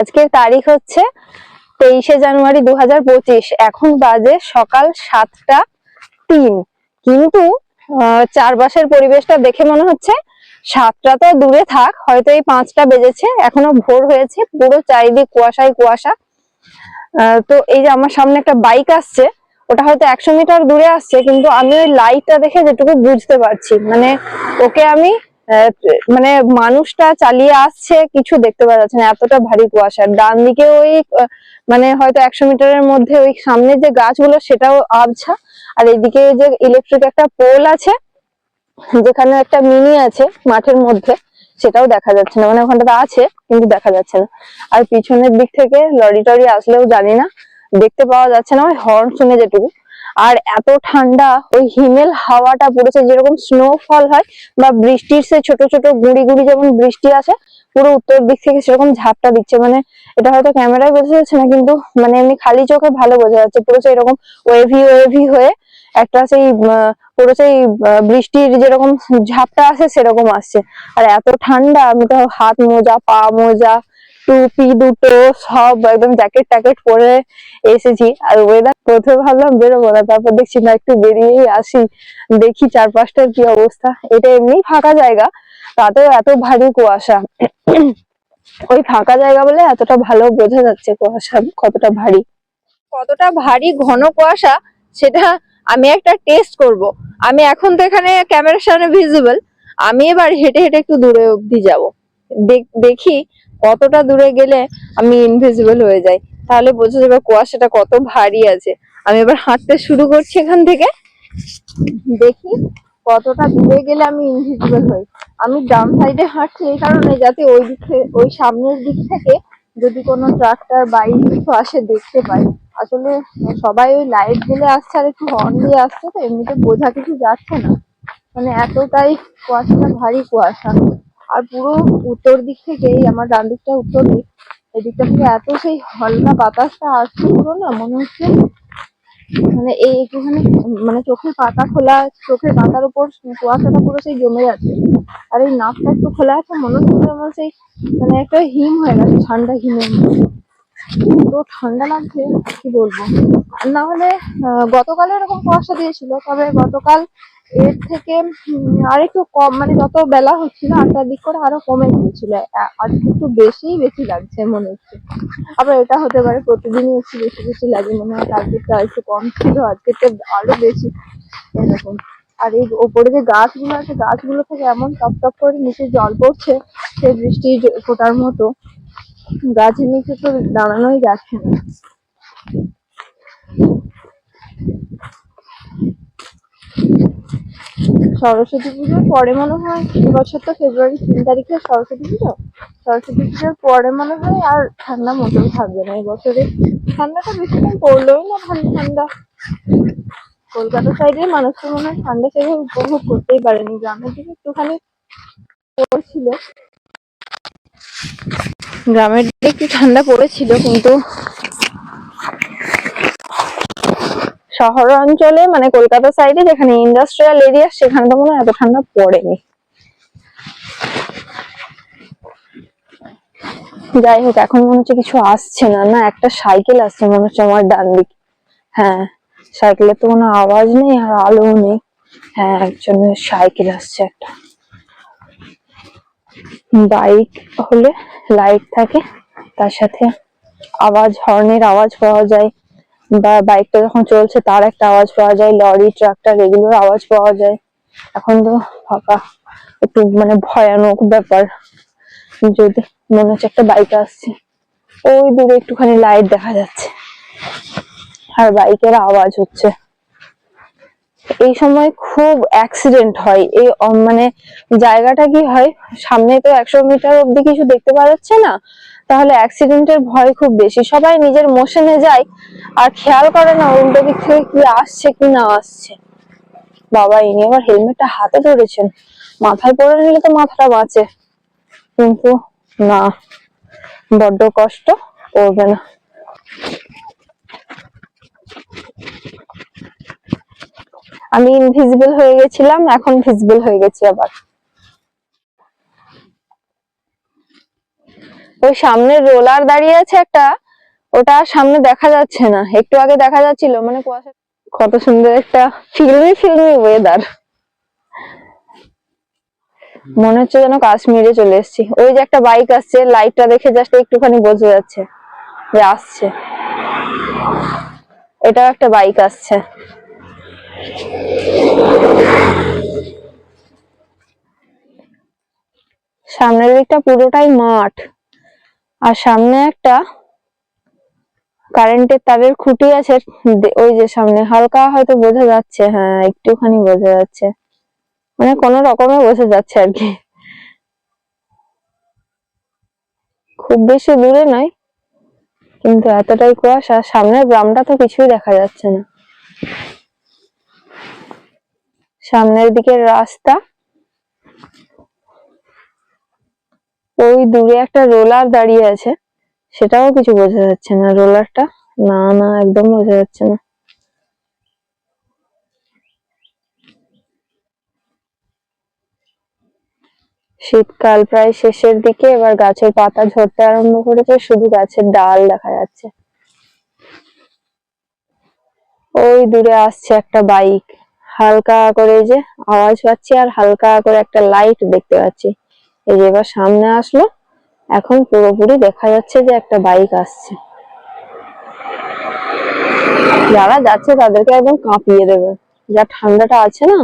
আজকের তারিখ হচ্ছে তেইশে জানুয়ারি দু এখন বাজে সকাল সাতটা তিন। কিন্তু চারপাশের পরিবেশটা দেখে মনে হচ্ছে সাতটা তো দূরে থাক, হয়তো এই পাঁচটা বেজেছে, এখনও ভোর হয়েছে, পুরো চারিদিক কুয়াশায় কুয়াশা। তো এই যে আমার সামনে একটা বাইক আসছে, ওটা হয়তো একশো মিটার দূরে আসছে, কিন্তু আমি ওই লাইটটা দেখে যেটুকু বুঝতে পারছি মানে ওকে আমি মানে মানুষটা চালিয়ে আসছে, কিছু দেখতে পাওয়া যাচ্ছে না, এতটা ভারী কুয়াশা। ডান দিকে ওই মানে হয়তো একশো মিটারের মধ্যে ওই সামনে যে গাছগুলো, সেটাও আবছা। আর এইদিকে যে ইলেকট্রিক একটা পোল আছে, যেখানে একটা মিনি আছে মাঠের মধ্যে, সেটাও দেখা যাচ্ছে না। মানে ওখানটাতে আছে, কিন্তু দেখা যাচ্ছে না। আর পিছনের দিক থেকে লরি টরি আসলেও জানি না, দেখতে পাওয়া যাচ্ছে না, ওই হর্ন শুনে যেটুকু। আর এত ঠান্ডা, ওই হিমেল হাওয়াটা পড়েছে, যেরকম স্নোফল হয় বা বৃষ্টির সে ছোট ছোট গুড়ি গুড়ি যেমন বৃষ্টি আসে, পুরো উত্তর দিক থেকে সেরকম ঝাপটা দিচ্ছে। মানে এটা হয়তো ক্যামেরায় বোঝা যাচ্ছে না, কিন্তু মানে এমনি খালি চোখে ভালো বোঝা যাচ্ছে। পুরো সেই এরকম ওয়েভি ওয়েভি হয়ে একটা সেই পুরো সেই বৃষ্টির যেরকম ঝাপটা আসে, সেরকম আসছে। আর এত ঠান্ডা, আমি তো হাত মোজা, পা মোজা টুপি, দুটো, সব একদম জ্যাকেট ট্যাকেট পরে এসেছি। আর ওয়েদার প্রথমে ভাবলাম বেরোবো না, তারপর দেখছি না, একটু বেরিয়েই আসি। দেখি চারপাশটার কি অবস্থা। এটা এমনি ফাঁকা জায়গা, তাতেও এত ভারী কুয়াশা। ওই ফাঁকা জায়গা বলে এতটা ভালো বোঝা যাচ্ছে কুয়াশা কতটা ভারী। কতটা ভারী ঘন কুয়াশা, সেটা আমি একটা টেস্ট করব। আমি এখন তো এখানে ক্যামেরার সামনে ভিজিবল আমি এবার হেঁটে হেঁটে একটু দূরে অবধি যাব। দেখি কতটা দূরে গেলে আমি ইনভিজিবল হয়ে যাই? তাহলে বোঝা যাবে কুয়াশাটা কত ভারী আছে। আমি এবার হাঁটতে শুরু করছি এখান থেকে। দেখি কতটা দূরে গেলে আমি ইনভিজিবল হই। আমি ডান সাইডে হাঁটছি এই কারণে যাতে ওই দিক, ওই সামনের দিক থেকে যদি কোনো ট্রাক্টর বাইক কিছু আসে দেখতে পাই। আসলে সবাই ওই লাইট দিলে আসছে আর একটু হর্ন দিয়ে আসছে তো, এমনিতে বোঝা কিছু যাচ্ছে না। মানে এতটাই কুয়াশাটা, ভারী কুয়াশা। আর পুরো উত্তর দিক থেকেই, আমার ডান দিকটা উত্তর দিক এদিকটা থেকে এত সেই হালকা বাতাসটা আসছে পুরো না, মনে হচ্ছে মানে এই একটুখানি মানে চোখের পাতা খোলা আছে চোখের পাতার উপর কুয়াশাটা পুরো সেই জমে যাচ্ছে। আর এই নাকটা একটু খোলা আছে, মনে হচ্ছে আমার সেই মানে একটা হিম হয়ে গেছে, ঠান্ডা হিমের মধ্যে তো ঠান্ডা লাগছে কি বলব? না হলে গতকাল এরকম কুয়াশা দিয়েছিল, তবে গতকাল এর থেকে উম, আরেকটু কম মানে যত বেলা হচ্ছিল আটটার দিক করে আরও কমে গিয়েছিল। আর একটু বেশিই বেশি লাগছে মনে হচ্ছে। আবার এটা হতে পারে প্রতিদিনই একটু বেশি বেশি লাগে মনে হয় কালকেরটা একটু কম ছিল আজকেরটা আরও বেশি। এরকম। আর এই ওপরে যে গাছগুলো আছে গাছগুলো থেকে এমন টপ টপ করে নিচে জল পড়ছে সেই বৃষ্টির ফোটার মতো গাছের নিচে তো দাঁড়ানোই যাচ্ছে না। সরস্বতী পুজোর পরে মনে হয় এবছর তো ফেব্রুয়ারি তিন তারিখে সরস্বতী পুজো। সরস্বতী পুজোর পরে মনে হয় আর ঠান্ডা মোটেও থাকবে না। এবছরে ঠান্ডাটা বেশি দিন পড়লোই না ভালো ঠান্ডা। কলকাতা সাইডের মানুষ তো মনে হয় ঠান্ডা সেভাবে উপভোগ করতেই পারেনি। গ্রামের দিকে একটুখানি পড়েছিল। গ্রামের দিকে একটু ঠান্ডা পড়েছিল, কিন্তু শহর অঞ্চলে মানে কলকাতা সাইডে যেখানে ইন্ডাস্ট্রিয়াল এরিয়া সেখানে তো মনে হয় এত ঠান্ডা পড়েনি। যাই হোক, এখন মনে হচ্ছে কিছু আসছে না। না, একটা সাইকেল আসছে, মনে হচ্ছে আমার ডান দিকে। হ্যাঁ সাইকেলের তো কোনো আওয়াজ নেই আর আলো নেই। হ্যাঁ একজনের সাইকেল আসছে একটা। বাইক হলে লাইট থাকে, তার সাথে আওয়াজ হর্নের আওয়াজ পাওয়া যায়। বা বাইকটা যখন চলছে তার একটা আওয়াজ পাওয়া যায়, লরি, ট্রাক্টর এগুলোর আওয়াজ পাওয়া যায়। এখন তো ফাঁকা, একটু মানে ভয়ানক ব্যাপার। যদি মনে হচ্ছে একটা বাইক আসছে। ওই দূরে একটুখানি লাইট দেখা যাচ্ছে। আর বাইকের আওয়াজ হচ্ছে। এই সময় খুব অ্যাক্সিডেন্ট হয়। এই মানে জায়গাটা কি হয়? সামনে তো একশো মিটার অব্দি কিছু দেখতে পাওয়া যাচ্ছে না। তাহলে অ্যাক্সিডেন্টের ভয় খুব বেশি। সবাই নিজের মোশনে যায়। আর খেয়াল করে না উল্টো দিক থেকে কি আসছে, কি না আসছে। বাবা, ইনি আবার হেলমেটটা হাতে ধরেছেন। মাথায় পরে নিলে তো মাথাটা বাঁচে। কিন্তু না, বড্ড কষ্ট, করবে না। আমি ইনভিজিবল হয়ে গেছিলাম, এখন ভিজিবল হয়ে গেছি আবার। ওই সামনে রোলার দাঁড়িয়ে আছে একটা, ওটা সামনে দেখা যাচ্ছে না। একটু আগে দেখা যাচ্ছিল মানে কুয়াশা কত সুন্দর একটা ফিল্মি ফিল্মি ওয়েদার মনে হচ্ছে যেন কাশ্মীরে চলে এসেছি। ওই যে একটা বাইক আসছে লাইটটা দেখে জাস্ট একটুখানি বোঝা যাচ্ছে যে আসছে। এটাও একটা বাইক আসছে। সামনের দিকটা পুরোটাই মাঠ। আর সামনে একটা কারেন্টের তারের খুঁটি আছে। ওই যে সামনে হালকা হয়তো বোঝা যাচ্ছে হ্যাঁ একটুখানি বোঝা যাচ্ছে। মানে কোনো রকমে বোঝা যাচ্ছে আর কি। খুব বেশি দূরে নয়, কিন্তু এতটাই কুয়াশা। সামনের গ্রামটা তো কিছুই দেখা যাচ্ছে না। সামনের দিকের রাস্তা। ওই দূরে একটা রোলার দাঁড়িয়ে আছে। সেটাও কিছু বোঝা যাচ্ছে না। রোলারটা? না না, একদম বোঝা যাচ্ছে না। শীতকাল প্রায় শেষের দিকে, এবার গাছের পাতা ঝরতে আরম্ভ করেছে। শুধু গাছের ডাল দেখা যাচ্ছে। ওই দূরে আসছে একটা বাইক। হালকা করে যে আওয়াজ পাচ্ছি, আর হালকা করে একটা লাইট দেখতে পাচ্ছি। এই যে এবার সামনে আসলো, এখন পুরোপুরি দেখা যাচ্ছে যে একটা বাইক আসছে। যারা যাচ্ছে তাদেরকে একদম কাঁপিয়ে দেবে। যা ঠান্ডাটা আছে না